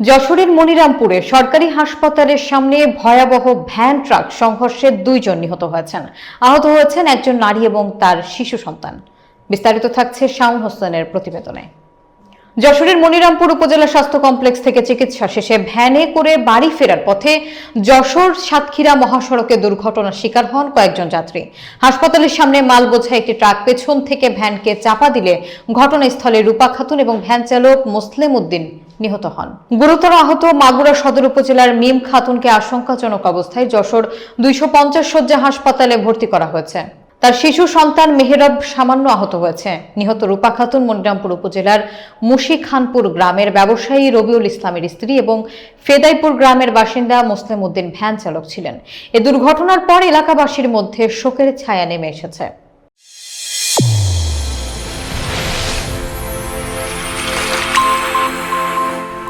যশোরের মনিরামপুরে সরকারি হাসপাতালের সামনে ভয়াবহ ভ্যান ট্রাক সংঘর্ষে দুইজন নিহত হয়েছেন। আহত হয়েছেন একজন নারী এবং তার শিশু সন্তান। বিস্তারিত থাকছে শাউন হোসেনের প্রতিবেদনে। যশোরের মনিরামপুর উপজেলা স্বাস্থ্য কমপ্লেক্স থেকে চিকিৎসা শেষে ভ্যানে করে বাড়ি ফেরার পথে যশোর সাতক্ষীরা মহাসড়কে দুর্ঘটনার শিকার হন কয়েকজন যাত্রী। হাসপাতালের সামনে মাল বোঝা একটি ট্রাক পেছন থেকে ভ্যানকে চাপা দিলে ঘটনাস্থলে রূপা খাতুন এবং ভ্যান চালক মুসলিম উদ্দিন নিহত হন। গুরুতর আহত মাগুরা সদর উপজেলার মিম খাতুনকে আশঙ্কাজনক অবস্থায় যশোর দুইশো পঞ্চাশ শয্যা হাসপাতালে ভর্তি করা হয়েছে। তার শিশু সন্তান মেহেরব সামান্য আহত হয়েছে। নিহত রূপা খাতুন মনিরামপুর উপজেলার মুশি খানপুর গ্রামের ব্যবসায়ী রবিউল ইসলামের স্ত্রী এবং ফেদাইপুর গ্রামের বাসিন্দা মুসলিম উদ্দিন ভ্যান চালক ছিলেন। এ দুর্ঘটনার পর এলাকাবাসীর মধ্যে শোকের ছায়া নেমে এসেছে।